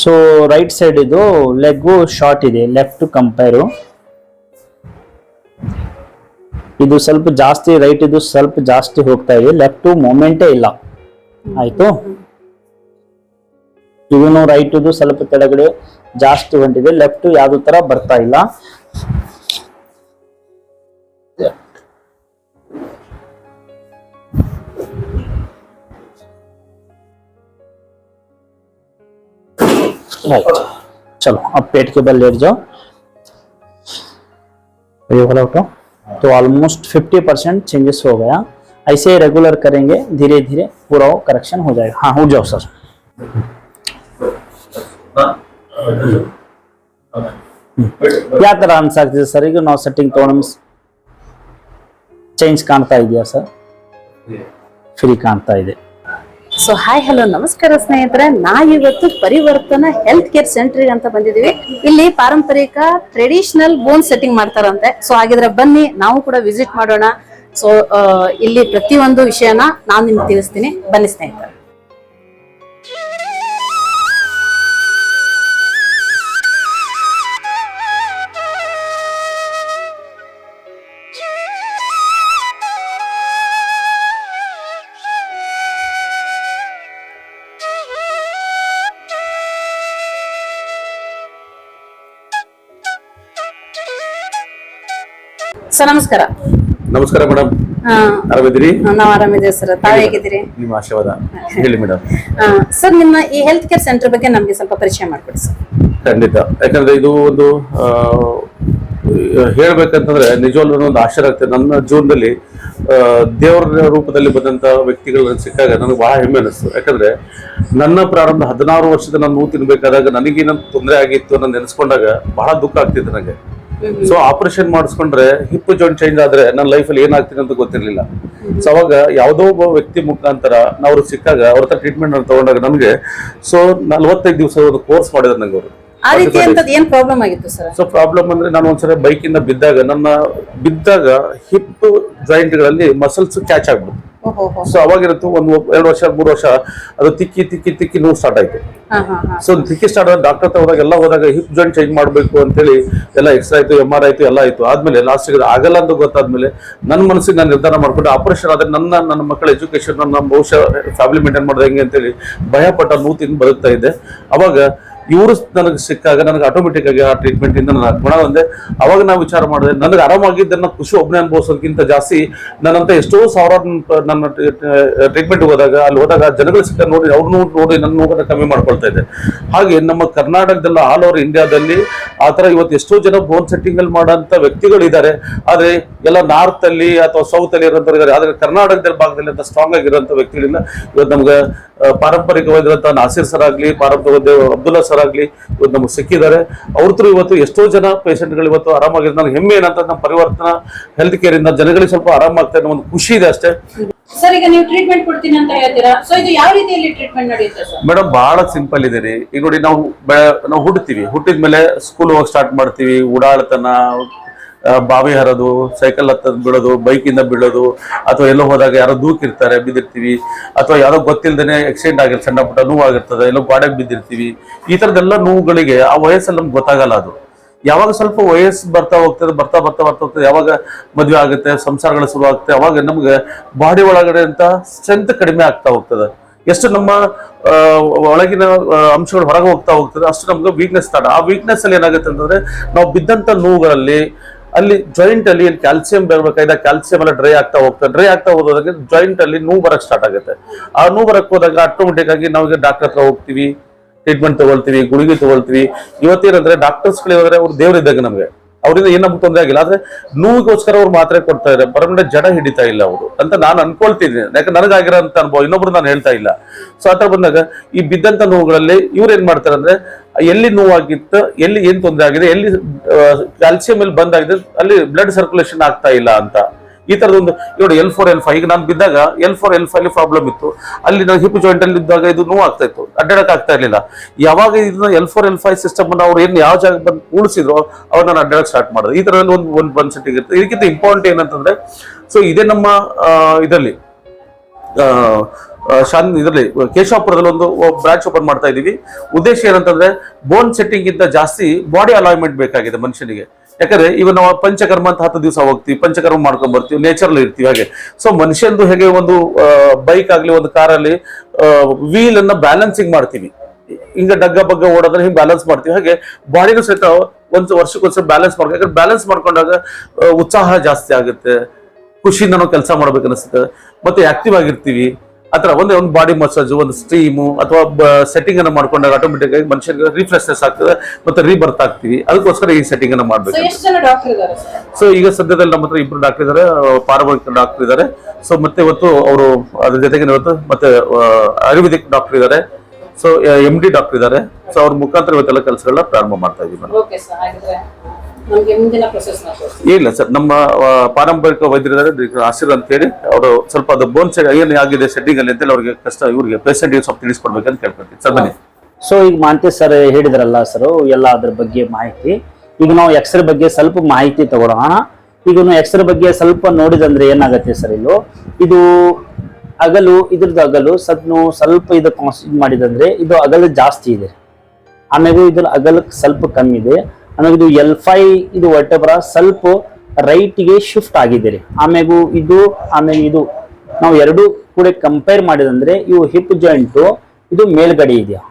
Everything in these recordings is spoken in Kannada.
ಸೊ ರೈಟ್ ಸೈಡ್ ಇದು ಲೆಗ್ ಶಾರ್ಟ್ ಇದೆ. ಲೆಫ್ಟ್ ಕಂಪೇರು ಇದು ಸ್ವಲ್ಪ ಜಾಸ್ತಿ ರೈಟ್ ಇದು ಸ್ವಲ್ಪ ಜಾಸ್ತಿ ಹೋಗ್ತಾ ಇದೆ. ಲೆಫ್ಟ್ ಮೂಮೆಂಟೇ ಇಲ್ಲ. ಆಯ್ತು? ಇವನು ರೈಟ್ ಇದು ಸ್ವಲ್ಪ ಕೆಳಗಡೆ ಜಾಸ್ತಿ ಹೊಂಟಿದೆ ಲೆಫ್ಟ್ ಯಾವ್ದು ತರ ಬರ್ತಾ ಇಲ್ಲ. राइट चलो अब पेट के बल लेट जाओ ये वाला उठो तो ऑलमोस्ट 50 परसेंट चेंजेस हो गया ऐसे रेगुलर करेंगे धीरे धीरे पूरा वो करेक्शन हो जाएगा हाँ उठ जाओ सर ಯಾವ ತರ ಅನ್ಸಾಗ್ತಿದೆ ಸರ್ ಈಗ ನಾವು ಸೆಟ್ಟಿಂಗ್ ತಗೊಂಡು ಚೇಂಜ್ ಕಾಣ್ತಾ ಇದೆಯಾ ಸರ್ ಫ್ರೀ ಕಾಣ್ತಾ ಇದೆ ಸೊ ಹಾಯ್ ಹಲೋ ನಮಸ್ಕಾರ ಸ್ನೇಹಿತರೆ. ನಾವಿವತ್ತು ಪರಿವರ್ತನ ಹೆಲ್ತ್ ಕೇರ್ ಸೆಂಟರ್ ಅಂತ ಬಂದಿದೀವಿ ಇಲ್ಲಿ ಪಾರಂಪರಿಕ ಟ್ರೆಡಿಷನಲ್ ಬೋನ್ ಸೆಟ್ಟಿಂಗ್ ಮಾಡ್ತಾರಂತೆ. ಸೊ ಹಾಗಿದ್ರೆ ಬನ್ನಿ, ನಾವು ಕೂಡ ವಿಸಿಟ್ ಮಾಡೋಣ. ಸೊ ಇಲ್ಲಿ ಪ್ರತಿಯೊಂದು ವಿಷಯನ ನಾನು ನಿಮ್ಗೆ ತಿಳಿಸ್ತೀನಿ. ಬನ್ನಿ ಸ್ನೇಹಿತರೆ. ಸರ್ ನಮಸ್ಕಾರ. ನಮಸ್ಕಾರ ಮೇಡಮ್. ಆರಾಮಿದ್ದೀರಿ? ನಾವು ಆರಾಮಿದ್ದೇವೆ ಸರ್. ತಾವ್ ಹೇಗಿದ್ದೀರಿ? ನಿಮ್ಮ ಆಶೀರ್ವಾದ? ಹೇಳಿ ಮೇಡಮ್. ಸರ್ ನಿಮ್ಮ ಈ ಹೆಲ್ತ್ ಕೇರ್ ಸೆಂಟರ್ ಬಗ್ಗೆ ನಮಗೆ ಸ್ವಲ್ಪ ಪರಿಚಯ ಮಾಡ್ಕೊಡಿ ಸರ್. ಖಂಡಿತ. ಯಾಕಂದ್ರೆ ಇದು ಒಂದು ಹೇಳ್ಬೇಕಂತಂದ್ರೆ ನಿಜವಾಗ್ಲೂ ಒಂದು ಆಶ್ಚರ್ಯ ಆಗ್ತದೆ. ನನ್ನ ಜೀವನದಲ್ಲಿ ದೇವರ ರೂಪದಲ್ಲಿ ಬಂದಂತ ವ್ಯಕ್ತಿಗಳು ಸಿಕ್ಕಾಗ ನನಗೆ ಬಹಳ ಹೆಮ್ಮೆ ಅನಿಸ್ತು. ಯಾಕಂದ್ರೆ ನನ್ನ ಪ್ರಾರಂಭ ಹದಿನಾರು ವರ್ಷದ ನಾನು ನೋವು ತಿನ್ಬೇಕಾದಾಗ ನನಗೇನಂತ ತೊಂದರೆ ಆಗಿತ್ತು ಅನ್ನೋ ನೆನೆಸ್ಕೊಂಡಾಗ ಬಹಳ ದುಃಖ ಆಗ್ತಿತ್ತು ನನಗೆ. ಸೊ ಆಪರೇಷನ್ ಮಾಡಿಸ್ಕೊಂಡ್ರೆ ಹಿಪ್ ಜಾಯಿಂಟ್ ಚೇಂಜ್ ಆದ್ರೆ ನನ್ನ ಲೈಫಲ್ಲಿ ಏನಾಗ್ತೀನಿ ಅಂತ ಗೊತ್ತಿರ್ಲಿಲ್ಲ. ಸೊ ಅವಾಗ ಯಾವುದೋ ಒಬ್ಬ ವ್ಯಕ್ತಿ ಮುಖಾಂತರ ನಾವು ಅವ್ರಿಗೆ ಸಿಕ್ಕಾಗ ಅವ್ರ ಹತ್ರ ಟ್ರೀಟ್ಮೆಂಟ್ ತಗೊಂಡಾಗ ನಮಗೆ ಸೊ ನಲ್ವತ್ತೈದು ದಿವಸ ಒಂದು ಕೋರ್ಸ್ ಮಾಡಿದ್ರು ನಂಗೆ ಅವರು. ಸೊ ಪ್ರಾಬ್ಲಮ್ ಅಂದ್ರೆ ನಾನು ಒಂದ್ಸಲ ಬೈಕಿಂದ ಇಂದ ಬಿದ್ದಾಗ ನನ್ನ ಬಿದ್ದಾಗ ಹಿಪ್ ಜಾಯಿಂಟ್ಗಳಲ್ಲಿ ಮಸಲ್ಸ್ ಕ್ಯಾಚ್ ಆಗ್ಬಿಡ್ತು. ಸೊ ಅವಾಗಿರುತ್ತೆ ಒಂದು ಎರಡು ವರ್ಷ ಮೂರು ವರ್ಷ ಅದು ತಿಕ್ಕಿ ತಿಕ್ಕಿ ತಿಕ್ಕಿ ನೋವು ಸ್ಟಾರ್ಟ್ ಆಯ್ತು. ಸೊ ತಿಕ್ಕಿ ಸ್ಟಾರ್ಟ್ ಆದ ಡಾಕ್ಟರ್ ಹತ್ರ ಹೋದಾಗ ಎಲ್ಲ ಹೋದಾಗ ಹಿಪ್ ಜಾಯಿಂಟ್ ಚೇಂಜ್ ಮಾಡಬೇಕು ಅಂತೇಳಿ ಎಲ್ಲ ಎಕ್ಸ್ರೇ ಆಯ್ತು ಎಂ ಆರ್ ಆಯ್ತು ಎಲ್ಲ ಆಯ್ತು. ಆದ್ಮೇಲೆ ಲಾಸ್ಟಿಗೆ ಆಗಲ್ಲ ಅಂತ ಗೊತ್ತಾದ್ಮೇಲೆ ನನ್ನ ಮನಸ್ಸಿಗೆ ನಾನು ನಿರ್ಧಾರ ಮಾಡ್ಕೊಂಡು. ಆಪರೇಷನ್ ಆದ್ರೆ ನನ್ನ ನನ್ನ ಮಕ್ಕಳ ಎಜುಕೇಶನ್ ನನ್ನ ಬಹುಶಃ ಫ್ಯಾಮಿಲಿ ಮೇಂಟೈನ್ ಮಾಡೋದು ಹೆಂಗೆ ಅಂತೇಳಿ ಭಯಪಟ್ಟ ನೋವು ತಿಂದು ಬದುಕ್ತಾ ಇದ್ದೆ. ಅವಾಗ ಇವರು ನನಗೆ ಸಿಕ್ಕಾಗ, ನನಗೆ ಆಟೋಮೆಟಿಕ್ ಆಗಿ ಆ ಟ್ರೀಟ್ಮೆಂಟ್ ಇಂದ ನಾನು ಗುಣ ಬಂದೆ ಅವಾಗ ನಾವು ವಿಚಾರ ಮಾಡಿದೆ, ನನಗೆ ಆರಾಮಾಗಿದ್ದನ್ನ ಖುಷಿ ಒಬ್ಬನೇ ಅನುಭವಿಸೋದಕ್ಕಿಂತ ಜಾಸ್ತಿ ನನ್ನಂತ ಎಷ್ಟೋ ಸಾವಿರಾರು ನನ್ನ ಟ್ರೀಟ್ಮೆಂಟ್ ಹೋದಾಗ, ಅಲ್ಲಿ ಹೋದಾಗ ಜನಗಳು ಸಿಕ್ಕ ನೋಡಿ ಅವ್ರನ್ನೂ ನೋಡಿ ನನ್ನ ನೋಡ ಕಮ್ಮಿ ಮಾಡ್ಕೊಳ್ತಾ ಇದ್ದೆ. ಹಾಗೆ ನಮ್ಮ ಕರ್ನಾಟಕದಲ್ಲ ಆಲ್ ಓವರ್ ಇಂಡಿಯಾದಲ್ಲಿ ಆ ಥರ ಇವತ್ತು ಎಷ್ಟೋ ಜನ ಬೋನ್ ಸೆಟ್ಟಿಂಗ್ ಅಲ್ಲಿ ಮಾಡೋಂಥ ವ್ಯಕ್ತಿಗಳು ಇದ್ದಾರೆ ಆದ್ರೆ ಎಲ್ಲ ನಾರ್ತ್ ಅಲ್ಲಿ ಅಥವಾ ಸೌತ್ ಅಲ್ಲಿ ಇದ್ದಾರೆ. ಆದ್ರೆ ಕರ್ನಾಟಕದ ಭಾಗದಲ್ಲಿ ಅಂತ ಸ್ಟ್ರಾಂಗ್ ಆಗಿರುವಂತ ವ್ಯಕ್ತಿಗಳಿಂದ ಇವತ್ತು ನಮ್ಗೆ ಪಾರಂಪರಿಕವಾಗಿರುವಂಥ ನಾಸೀರ್ ಸರ್ ಆಗ್ಲಿ ಪಾರಂಪರಿಕ ಅಬ್ದುಲ್ಲಾ ಸರ್ ಆಗಲಿ ಇವತ್ತು ನಮಗೆ ಸಿಕ್ಕಿದ್ದಾರೆ. ಅವ್ರ ಥ್ರೂ ಇವತ್ತು ಎಷ್ಟೋ ಜನ ಪೇಷಂಟ್ಗಳು ಇವತ್ತು ಆರಾಮಾಗಿದೆ ನನಗೆ ಹೆಮ್ಮೆ ಏನಂತ ನಮ್ಮ ಪರಿವರ್ತನಾ ಹೆಲ್ತ್ ಕೇರ್ ಇಂದ ಜನಗಳಿಗೆ ಸ್ವಲ್ಪ ಆರಾಮಾಗ್ತಾ ಇರೋ ಒಂದು ಖುಷಿ ಇದೆ ಅಷ್ಟೇ. ಸರ್ ಈಗ ನೀವು ಟ್ರೀಟ್ಮೆಂಟ್ ಕೊಡ್ತೀನಿ ಅಂತ ಹೇಳ್ತೀರಾ? ಸೊ ಇದು ಯಾವ ರೀತಿಯಲ್ಲಿ ಟ್ರೀಟ್ಮೆಂಟ್ ನಡೆಯುತ್ತೆ ಸರ್? ಮೇಡಮ್ ಬಹಳ ಸಿಂಪಲ್ ಇದೆ ರೀ. ಈಗ ನೋಡಿ ನಾವು ನಾವು ಹುಡ್ತೀವಿ ಹುಟ್ಟಿದ ಮೇಲೆ ಸ್ಕೂಲ್ ಹೋಗಿ ಸ್ಟಾರ್ಟ್ ಮಾಡ್ತೀವಿ. ಉಡಾಳತನ ಆ, ಬಾವಿ ಹರೋದು ಸೈಕಲ್ ಹತ್ತದ್ ಬೀಳೋದು ಬೈಕಿಂದ ಬೀಳೋದು, ಅಥವಾ ಎಲ್ಲೋ ಹೋದಾಗ ಯಾರೋ ದೂಕಿರ್ತಾರೆ, ಬಿದ್ದಿರ್ತೀವಿ. ಅಥವಾ ಯಾರೋ ಗೊತ್ತಿಲ್ಲದೇ ಆಕ್ಸಿಡೆಂಟ್ ಆಗಿರ್ತದೆ ಸಣ್ಣ ಪುಟ್ಟ ನೋವು ಆಗಿರ್ತದೆ ಎಲ್ಲೋ ಗಾಡಿಗೆ ಬಿದ್ದಿರ್ತೀವಿ. ಈ ಥರದ್ದೆಲ್ಲ ನೋವುಗಳಿಗೆ ಆ ವಯಸ್ಸಲ್ಲಿ ನಮ್ಗೆ ಗೊತ್ತಾಗಲ್ಲ ಅದು. ಯಾವಾಗ ಸ್ವಲ್ಪ ವಯಸ್ಸು ಬರ್ತಾ ಹೋಗ್ತದೆ, ಬರ್ತಾ ಬರ್ತಾ ಬರ್ತಾ ಹೋಗ್ತದೆ, ಯಾವಾಗ ಮದುವೆ ಆಗುತ್ತೆ, ಸಂಸಾರಗಳು ಶುರು ಆಗುತ್ತೆ, ಅವಾಗ ನಮ್ಗೆ ಬಾಡಿ ಒಳಗಡೆ ಅಂತ ಸ್ಟ್ರೆಂತ್ ಕಡಿಮೆ ಆಗ್ತಾ ಹೋಗ್ತದೆ. ಎಷ್ಟು ನಮ್ಮ ಒಳಗಿನ ಅಂಶಗಳು ಹೊರಗೆ ಹೋಗ್ತಾ ಹೋಗ್ತದೆ, ಅಷ್ಟು ನಮ್ಗೆ ವೀಕ್ನೆಸ್ ತಡ. ಆ ವೀಕ್ನೆಸ್ ಅಲ್ಲಿ ಏನಾಗುತ್ತೆ ಅಂತಂದ್ರೆ, ನಾವು ಬಿದ್ದಂತ ನೋವುಗಳಲ್ಲಿ ಅಲ್ಲಿ ಜಾಯಿಂಟ್ ಅಲ್ಲಿ ಕ್ಯಾಲ್ಸಿಯಂ ಬೇಕಾಗಿದೆ ಕ್ಯಾಲ್ಸಿಯಂ ಎಲ್ಲ ಡ್ರೈ ಆಗ್ತಾ ಹೋಗ್ತದೆ ಡ್ರೈ ಆಗ್ತಾ ಹೋದಾಗ ಜಾಯಿಂಟ್ ಅಲ್ಲಿ ನೋವು ಬರಕ್ ಸ್ಟಾರ್ಟ್ ಆಗುತ್ತೆ. ಆ ನೋವು ಬರಕ್ ಹೋದಾಗ ಆಟೋಮೆಟಿಕ್ ಆಗಿ ನಾವು ಡಾಕ್ಟರ್ ಹತ್ರ ಹೋಗ್ತೀವಿ ಟ್ರೀಟ್ಮೆಂಟ್ ತಗೊಳ್ತೀವಿ, ಗುಳಿಗೆ ತಗೊಳ್ತೀವಿ. ಇವತ್ತೇನಂದ್ರೆ ಡಾಕ್ಟರ್ಸ್ಗಳು ಹೋದ್ರೆ ಅವ್ರು ದೇವರಿದ್ದಾಗ ನಮಗೆ. ಅವರಿಂದ ಏನ್ ನಮ್ಗೆ ತೊಂದರೆ ಆಗಿಲ್ಲ, ಆದ್ರೆ ನೋವಿಗೋಸ್ಕರ ಅವ್ರು ಮಾತ್ರೆ ಕೊಡ್ತಾ ಇದ್ದಾರೆ. ಪರಮನೆ ಜಡ ಹಿಡಿತಾ ಇಲ್ಲ ಅವರು ಅಂತ ನಾನು ಅನ್ಕೊಳ್ತೀನಿ ಯಾಕಂದ್ರೆ ನನಗಾಗಿರೋಂಥ ಅನುಭವ, ಇನ್ನೊಬ್ರು ನಾನು ಹೇಳ್ತಾ ಇಲ್ಲ. ಸೊ ಆತರ ಬಂದಾಗ ಈ ಬಿದ್ದಂತ ನೋವುಗಳಲ್ಲಿ ಇವ್ರು ಏನ್ ಮಾಡ್ತಾರೆ ಅಂದ್ರೆ ಎಲ್ಲಿ ನೋವಾಗಿತ್ತು, ಎಲ್ಲಿ ಏನ್ ತೊಂದರೆ ಆಗಿದೆ, ಎಲ್ಲಿ ಕ್ಯಾಲ್ಸಿಯಂ ಎಲ್ಲಿ ಬಂದಾಗಿದೆ, ಅಲ್ಲಿ ಬ್ಲಡ್ ಸರ್ಕ್ಯುಲೇಷನ್ ಆಗ್ತಾ ಇಲ್ಲ ಅಂತ. ಈ ತರದೊಂದು ನೋಡಿ ಎಲ್ ಫೋರ್ ಎಲ್ ಫೈವ್ ಈಗ ನಾನು ಬಿದ್ದಾಗ L four L five problem ಇತ್ತು. ಅಲ್ಲಿ ನಾವು ಹಿಪ್ ಜಾಯಿಂಟ್ ಅಲ್ಲಿ ಇದ್ದಾಗ ಇದು ನೋವು ಆಗ್ತಾ ಇತ್ತು, ಅಡ್ಡಾಡಕ್ ಆಗ್ತಾ ಇರಲಿಲ್ಲ. ಯಾವಾಗ ಇದನ್ನ L four L five system ಅನ್ನ ಅವ್ರು ಏನು ಯಾವ ಜಾಗ ಬಂದು ಉಳಿಸಿದ್ರು ಅವ್ರು ನಾನು ಅಡ್ಡಾಡಕ್ ಸ್ಟಾರ್ಟ್ ಮಾಡೋದು ಈ ತರದಲ್ಲಿ ಒಂದು ಒಂದು ಬಂದ್ ಸೆಟ್ಟಿಂಗ್ ಇರುತ್ತೆ ಇದಕ್ಕಿಂತ ಇಂಪಾರ್ಟೆಂಟ್ ಏನಂತಂದ್ರೆ ಸೊ ಇದೇ ನಮ್ಮ ಇದರಲ್ಲಿ ಶಾನ್ ಇದರಲ್ಲಿ ಕೇಶವಪುರದಲ್ಲಿ ಒಂದು ಬ್ರಾಂಚ್ ಓಪನ್ ಮಾಡ್ತಾ ಇದ್ದೀವಿ. ಉದ್ದೇಶ ಏನಂತಂದ್ರೆ ಬೋನ್ ಸೆಟ್ಟಿಂಗ್ ಗಿಂತ ಜಾಸ್ತಿ ಬಾಡಿ ಅಲಾಯ್ಮೆಂಟ್ ಬೇಕಾಗಿದೆ ಮನುಷ್ಯನಿಗೆ. ಯಾಕಂದ್ರೆ ಇವಾಗ ನಾವು ಪಂಚಕರ್ಮ ಅಂತ ಹತ್ತು ದಿವಸ ಹೋಗ್ತೀವಿ, ಪಂಚಕರ್ಮ ಮಾಡ್ಕೊಂಡ್ ಬರ್ತೀವಿ ನೇಚರ್ ಇರ್ತೀವಿ ಹಾಗೆ. ಸೊ ಮನುಷ್ಯಂದು ಹೇಗೆ ಒಂದು ಬೈಕ್ ಆಗ್ಲಿ, ಒಂದು ಕಾರಲ್ಲಿ ವೀಲ್ ಅನ್ನ ಬ್ಯಾಲೆನ್ಸಿಂಗ್ ಮಾಡ್ತೀವಿ. ಹಿಂಗ ಡಗ್ಗ ಬಗ್ಗ ಓಡೋದ್ರೆ ಹಿಂಗ್ ಬ್ಯಾಲೆನ್ಸ್ ಮಾಡ್ತೀವಿ. ಹಾಗೆ ಬಾಡಿನೂ ಸಹಿತ ಒಂದು ವರ್ಷಕ್ಕೊಂದ್ಸಲ ಬ್ಯಾಲೆನ್ಸ್ ಮಾಡ್ಕೊ ಯಾಕಂದ್ರೆ ಬ್ಯಾಲೆನ್ಸ್ ಮಾಡ್ಕೊಂಡಾಗ ಉತ್ಸಾಹ ಜಾಸ್ತಿ ಆಗುತ್ತೆ. ಖುಷಿಯಿಂದ ಕೆಲಸ ಮಾಡ್ಬೇಕು ಅನಿಸುತ್ತೆ ಮತ್ತೆ ಆಕ್ಟಿವ್ ಆಗಿರ್ತೀವಿ. ಆತರ ಒಂದೇ ಒಂದು ಬಾಡಿ ಮಸಾಜ್ ಒಂದು ಸ್ಟೀಮು ಅಥವಾ ಸೆಟ್ಟಿಂಗ್ ಅನ್ನು ಮಾಡ್ಕೊಂಡಾಗ ಆಟೋಮೆಟಿಕ್ ಆಗಿ ಮನುಷ್ಯರಿಗೆ ರಿಫ್ರೆಶ್ನೆಸ್ ಆಗ್ತದೆ ಮತ್ತೆ ರೀಬರ್ತ್ ಆಗ್ತೀವಿ. ಅದಕ್ಕೋಸ್ಕರ ಈ ಸೆಟ್ಟಿಂಗ್ ಅನ್ನು ಮಾಡ್ಬೇಕು. ಸೊ ಈಗ ಸದ್ಯದಲ್ಲಿ ನಮ್ಮ ಹತ್ರ ಇಬ್ರು ಡಾಕ್ಟರ್ ಇದ್ದಾರೆ ಪಾರಮಾರ್ಥಿಕ ಡಾಕ್ಟರ್ ಇದ್ದಾರೆ. ಸೊ ಮತ್ತೆ ಇವತ್ತು ಅವರು ಅದ್ರ ಜೊತೆಗೆ ಇವತ್ತು ಮತ್ತೆ ಆಯುರ್ವೇದಿಕ್ ಡಾಕ್ಟರ್ ಇದ್ದಾರೆ. ಸೊ ಎಂ ಡಿ ಡಾಕ್ಟರ್ ಇದ್ದಾರೆ. ಸೊ ಅವ್ರ ಮುಖಾಂತರ ಇವತ್ತೆಲ್ಲ ಕೆಲಸಗಳನ್ನ ಪ್ರಾರಂಭ ಮಾಡ್ತಾ ಇದೀವಿ ಇಲ್ಲ ಸರ್ ನಮ್ಮ ಪಾರಂಪರಿಕ ವೈದ್ಯರಿದ್ದಾರೆ ಆಶೀರ್ ಅಂತ ಹೇಳಿ ಅವರು ಸ್ವಲ್ಪ ಅದು ಬೋನ್ ಸೆಟ್ ಏನು ಆಗಿದೆ ಸೆಟ್ಟಿಂಗ್ ಅಲ್ಲಿ ಅಂತೇಳಿ ಅವ್ರಿಗೆ ಕಷ್ಟ ಇವ್ರಿಗೆ ಪೇಷಂಟ್ ಸ್ವಲ್ಪ ತಿಳಿಸ್ಕೊಡ್ಬೇಕಂತ ಕೇಳ್ಕೊಳ್ತೀನಿ ಸರ್ ಬನ್ನಿ. ಸೊ ಈಗ ಮಾಂತೇಶ್ ಸರ್ ಹೇಳಿದ್ರಲ್ಲ ಸರ್ ಎಲ್ಲ ಅದ್ರ ಬಗ್ಗೆ ಮಾಹಿತಿ. ಈಗ ನಾವು ಎಕ್ಸ್ರೇ ಬಗ್ಗೆ ಸ್ವಲ್ಪ ಮಾಹಿತಿ ತಗೊಳ್ಳೋಣ. ಈಗ ನಾವು ಎಕ್ಸ್ರೇ ಬಗ್ಗೆ ಸ್ವಲ್ಪ ನೋಡಿದಂದ್ರೆ ಏನಾಗತ್ತೆ ಸರ್ ಇಲ್ಲೂ ಇದು ಅಗಲು ಇದ್ರದ್ದು ಅಗಲು ಸದ್ ನಾವು ಸ್ವಲ್ಪ ಇದು ಕಾನ್ಸಿಡ್ ಮಾಡಿದಂದ್ರೆ ಇದು ಅಗಲು ಜಾಸ್ತಿ ಇದೆ. ಆಮೇಲೆ ಇದ್ರ ಅಗಲಕ್ಕೆ ಸ್ವಲ್ಪ ಕಮ್ಮಿ ಇದೆ. ಆಮೇಲೆ ಇದು ಎಲ್ ಫೈ ಇದು ಒಟ್ಟಬರ ಸ್ವಲ್ಪ ರೈಟ್ಗೆ ಶಿಫ್ಟ್ ಆಗಿದೆ ರೀ ಇದು ಆಮೇಲೆ ಇದು. ನಾವು ಎರಡು ಕೂಡ ಕಂಪೇರ್ ಮಾಡಿದಂದ್ರೆ ಇವು ಹಿಪ್ ಜಾಯಿಂಟ್ ಇದು ಮೇಲ್ಗಡೆ ಇದೆಯಾ?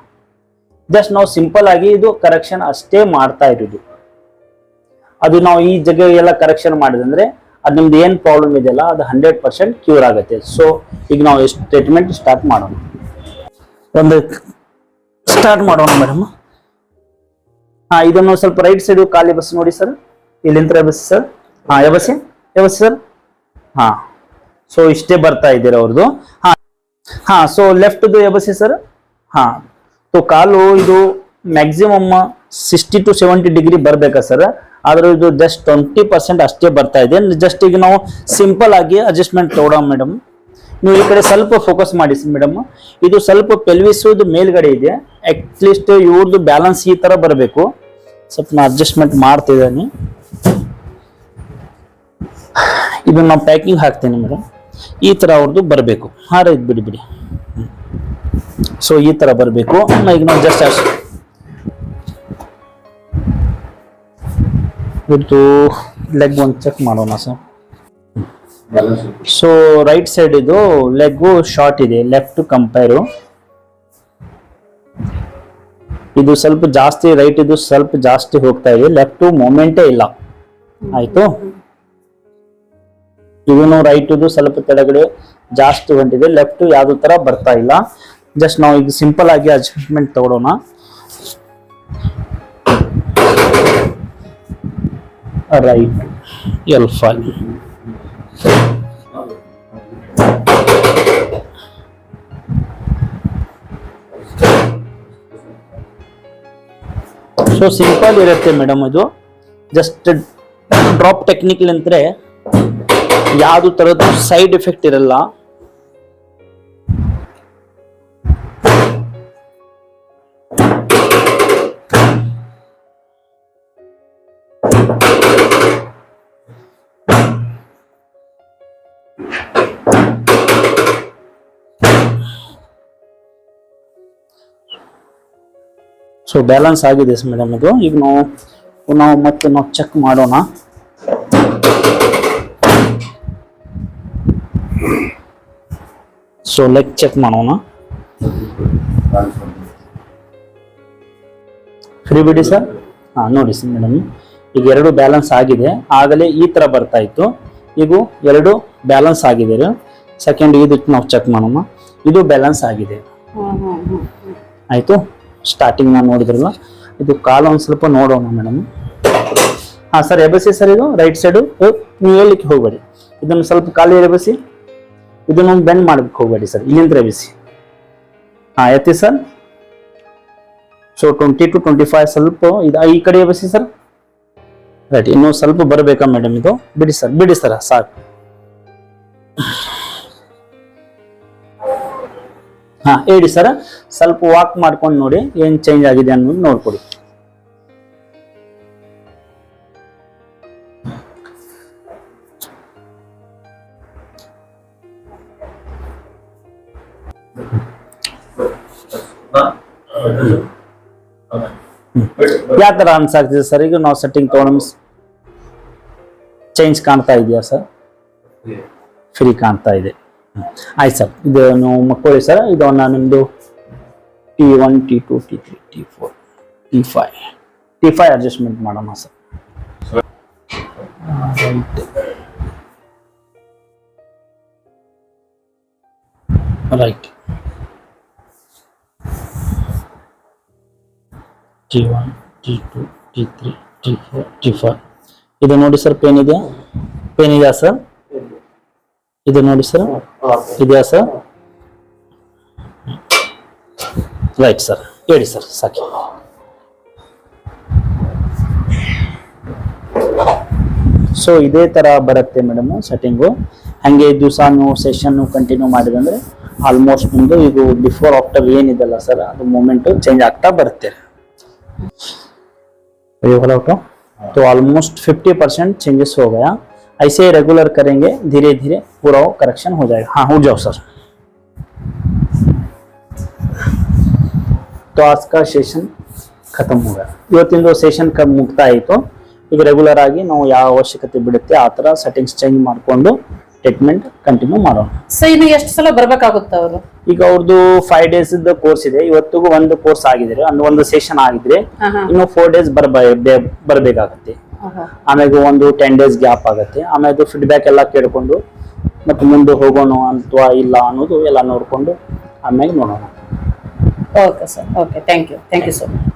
ಜಸ್ಟ್ ನಾವು ಸಿಂಪಲ್ ಆಗಿ ಇದು ಕರೆಕ್ಷನ್ ಅಷ್ಟೇ ಮಾಡ್ತಾ ಇರೋದು. ಅದು ನಾವು ಈ ಜಗ ಎಲ್ಲ ಕರೆಕ್ಷನ್ ಮಾಡಿದಂದ್ರೆ ಅದು ನಿಮ್ದು ಏನ್ ಪ್ರಾಬ್ಲಮ್ ಇದೆಯಲ್ಲ, ಅದು ಹಂಡ್ರೆಡ್ ಪರ್ಸೆಂಟ್ ಕ್ಯೂರ್ ಆಗುತ್ತೆ. ಸೊ ಈಗ ನಾವು ಟ್ರೀಟ್ಮೆಂಟ್ ಸ್ಟಾರ್ಟ್ ಮಾಡೋಣ. ಒಂದು ಸ್ಟಾರ್ಟ್ ಮಾಡೋಣ ಮೇಡಮ್ ಹಾ, ಇದನ್ನು ಸ್ವಲ್ಪ ರೈಟ್ ಸೈಡ್ ಖಾಲಿ ಬಸ್ ನೋಡಿ ಸರ್ ಇಲ್ಲಿಂದ ಬಸ್ ಸರ್ ಹಾ ಎಬಸಿ ಎಬಸಿ ಸರ್ ಹಾ ಸೊ ಇಷ್ಟೇ ಬರ್ತಾ ಇದ್ದೀರಾ ಅವ್ರದ್ದು ಹಾ ಹಾ ಸೊ ಲೆಫ್ಟ್ದು ಎಬಸಿ ಸರ್ ಹಾ ಸೊ ಕಾಲು ಇದು maximum sixty to seventy degree ಬರ್ಬೇಕಾ ಸರ್ ಆದ್ರೆ ಇದು ಜಸ್ಟ್ ಟ್ವೆಂಟಿ ಪರ್ಸೆಂಟ್ ಅಷ್ಟೇ ಬರ್ತಾ ಇದೆ. ಜಸ್ಟ್ ಈಗ ನಾವು ಸಿಂಪಲ್ ಆಗಿ ಅಡ್ಜಸ್ಟ್ಮೆಂಟ್ ತೊಗೊಡೋಣ ಮೇಡಮ್ ನೀವು ಈ ಕಡೆ ಸ್ವಲ್ಪ ಫೋಕಸ್ ಮಾಡಿ ಮೇಡಮ್ ಇದು ಸ್ವಲ್ಪ ಪೆಲ್ವಿಸ್ ಮೇಲ್ಗಡೆ ಇದೆ. ಅಟ್ಲೀಸ್ಟ್ ಇವ್ರದ್ದು ಬ್ಯಾಲೆನ್ಸ್ ಈ ತರ ಬರಬೇಕು. ಸ್ವಲ್ಪ ನಾ ಅಡ್ಜಸ್ಟ್ಮೆಂಟ್ ಮಾಡ್ತಿದ್ದೇನೆ ಇದು ನಾವು ಪ್ಯಾಕಿಂಗ್ ಹಾಕ್ತೇನೆ ಮೇಡಮ್ ಈ ತರ ಅವ್ರದ್ದು ಬರಬೇಕು. ಹಾರ ಇದು ಬಿಡಿ ಬಿಡಿ. ಸೊ ಈ ತರ ಬರಬೇಕು. ಈಗ ನಾವು ಜಸ್ಟ್ ಅಷ್ಟು ಲೆಗ್ ಒಂದು ಚೆಕ್ ಮಾಡೋಣ ಸರ್ ಸೊ ರೈಟ್ ಸೈಡ್ ಇದು ಲೆಗ್ ಶಾರ್ಟ್ ಇದೆ. ಲೆಫ್ಟ್ ಕಂಪೇರು ಇದು ಸ್ವಲ್ಪ ಜಾಸ್ತಿ ರೈಟ್ ಇದು ಸ್ವಲ್ಪ ಜಾಸ್ತಿ ಹೋಗ್ತಾ ಇದೆ. ಲೆಫ್ಟ್ ಮೂಮೆಂಟೇ ಇಲ್ಲ. ಆಯ್ತು? ಇದನ್ನು ರೈಟ್ ಇದು ಸ್ವಲ್ಪ ಕೆಳಗಡೆ ಜಾಸ್ತಿ ಹೊಂಟಿದೆ ಲೆಫ್ಟ್ ಯಾವ್ದು ತರ ಬರ್ತಾ ಇಲ್ಲ. ಜಸ್ಟ್ ನಾವು ಈಗ ಸಿಂಪಲ್ ಆಗಿ ಅಡ್ಜಸ್ಟ್ಮೆಂಟ್ ತಗೊಳ್ಳೋಣ right L five so simple ಇರುತ್ತೆ ಮೇಡಮ್ ಇದು. ಜಸ್ಟ್ ಡ್ರಾಪ್ ಟೆಕ್ನಿಕ್ ಅಂದ್ರೆ ಯಾವುದು ತರದ್ದು ಸೈಡ್ ಎಫೆಕ್ಟ್ ಇರಲ್ಲ. ಸೊ ಬ್ಯಾಲೆನ್ಸ್ ಆಗಿದೆ ಮೇಡಮ್ ಇದು. ಈಗ ನಾವು ನಾವು ಮತ್ತೆ ನಾವು ಚೆಕ್ ಮಾಡೋಣ. ಸೊ ಲೆಗ್ ಚೆಕ್ ಮಾಡೋಣ. ಫ್ರೀ ಬಿಡಿ ಸರ್ ಹಾಂ ನೋಡಿ ಸರ್ ಮೇಡಮ್ ಈಗ ಎರಡು ಬ್ಯಾಲೆನ್ಸ್ ಆಗಿದೆ. ಆಗಲೇ ಈ ಥರ ಬರ್ತಾ ಇತ್ತು. ಈಗ ಎರಡು ಬ್ಯಾಲೆನ್ಸ್ ಆಗಿದೆ ಸೆಕೆಂಡ್ ಇದಕ್ಕೆ ನಾವು ಚೆಕ್ ಮಾಡೋಣ. ಇದು ಬ್ಯಾಲೆನ್ಸ್ ಆಗಿದೆ. ಆಯಿತು? ಸ್ಟಾರ್ಟಿಂಗ್ ನಾನು ನೋಡಿದ್ರಲ್ಲ ಇದು ಕಾಲು ಒಂದು ಸ್ವಲ್ಪ ನೋಡೋಣ ಮೇಡಮ್ ಹಾಂ ಸರ್ ಎಬಸಿ ಸರ್ ಇದು ರೈಟ್ ಸೈಡು ನೀವು ಹೇಳಲಿಕ್ಕೆ ಹೋಗಬೇಡಿ. ಇದನ್ನು ಸ್ವಲ್ಪ ಖಾಲಿ ಎಬಸಿ. ಇದನ್ನು ಬೆಂಡ್ ಮಾಡಕ್ಕೆ ಹೋಗಬೇಡಿ ಸರ್ ಇಲ್ಲಿಂದ ಎಬಸಿ. ಹಾಂ, ಎತ್ತಿ sir so twenty to twenty five ಸ್ವಲ್ಪ ಇದು ಈ ಕಡೆ ಎಬಸಿ ಸರ್ ರೈಟ್ ಇನ್ನೂ ಸ್ವಲ್ಪ ಬರಬೇಕಾ ಮೇಡಮ್ ಇದು? ಬಿಡಿ ಸರ್ ಬಿಡಿ ಸರ್ ಸಾಕು. ಹಾ, ಹೇಳಿ ಸರ್ ಸ್ವಲ್ಪ ವಾಕ್ ಮಾಡ್ಕೊಂಡು ನೋಡಿ ಏನ್ ಚೇಂಜ್ ಆಗಿದೆ ಅನ್ನೋದು ನೋಡ್ಕೊಡಿ. ಯಾವ ತರ ಅನ್ಸಾಗ್ತಿದೆ ಸರ್ ಈಗ ನಾವು ಸೆಟ್ಟಿಂಗ್ ತಗೊಂಡ್ ಚೇಂಜ್ ಕಾಣ್ತಾ ಇದೆಯಾ ಸರ್ ಫ್ರೀ ಕಾಣ್ತಾ ಇದೆ. ಆಯ್ತು ಸರ್. ಇದು ನೀವು ಮಕ್ಕಳಿ ಸರ್. ಇದನ್ನ ನಿಮ್ಮದು T one T two T three T four T five T five adjustment ಮಾಡೋಣ sir. Right T one T two T three T four T five ಇದು ನೋಡಿ ಸರ್ ಪೇನ್ ಇದೆಯಾ? ಪೇನ್ ಇದೆಯಾ ಸರ್? ಇದು ನೋಡಿ ಸರ್. ಇದೆಯಾ ಸರ್? ರೈಟ್ ಸರ್ ಹೇಳಿ ಸರ್ ಸಾಕಿ. ಸೊ ಇದೇ ತರ ಬರುತ್ತೆ ಮೇಡಮ್ ಸೆಟ್ಟಿಂಗು ಹಾಗೆ ದಿವಸ ನೀವು ಸೆಷನ್ ಕಂಟಿನ್ಯೂ ಮಾಡಿದಂದ್ರೆ ಆಲ್ಮೋಸ್ಟ್ ನಿಮ್ದು ಇದು ಬಿಫೋರ್ ಆಫ್ಟರ್ ಏನಿದೆಲ್ಲ ಸರ್ ಅದು ಮೂಮೆಂಟ್ ಚೇಂಜ್ ಆಗ್ತಾ ಬರುತ್ತೆ. Almost fifty percent changes ಹೋಗ್ಯಾ? 50 percent changes हो गया ऐसे ही रेगुलर करेंगे धीरे धीरे पूरा वो करेक्शन हो जाएगा हाँ उठ जाओ सर तो आज का सेशन ಖತಮ್ ಹೋಗ ಇವತ್ತಿಂದು ಸೆಷನ್ ಕ ಮುಕ್ತಾಯ ಆಯಿತು ಈಗ ರೆಗ್ಯುಲರ್ ಆಗಿ ನಾವು ಯಾವ ಅವಶ್ಯಕತೆ ಬಿಡುತ್ತೆ ಆ ಥರ ಸೆಟ್ಟಿಂಗ್ಸ್ ಚೇಂಜ್ ಮಾಡಿಕೊಂಡು ಟ್ರೀಟ್ಮೆಂಟ್ ಕಂಟಿನ್ಯೂ ಮಾಡೋಣ ಸೊ ಇನ್ನು ಎಷ್ಟು ಸಲ ಬರ್ಬೇಕಾಗುತ್ತೆ ಅವರು ಈಗ ಅವ್ರದ್ದು ಫೈವ್ ಡೇಸ್ ಕೋರ್ಸ್ ಇದೆ ಇವತ್ತಿಗೂ ಒಂದು ಕೋರ್ಸ್ ಆಗಿದ್ರೆ ಒಂದು ಒಂದು ಸೆಷನ್ ಆಗಿದ್ರೆ ಇನ್ನು ಫೋರ್ ಡೇಸ್ ಬರ್ಬ ಬರಬೇಕಾಗತ್ತೆ ಆಮೇಲೆ ಒಂದು ಟೆನ್ ಡೇಸ್ ಗ್ಯಾಪ್ ಆಗುತ್ತೆ. ಆಮೇಲೆ ಫೀಡ್ಬ್ಯಾಕ್ ಎಲ್ಲ ಕೇಳಿಕೊಂಡು ಮತ್ತೆ ಮುಂದೆ ಹೋಗೋಣ ಅಥವಾ ಇಲ್ಲ ಅನ್ನೋದು ಎಲ್ಲ ನೋಡಿಕೊಂಡು ಆಮೇಲೆ ನೋಡೋಣ. Okay sir okay thank you thank you so much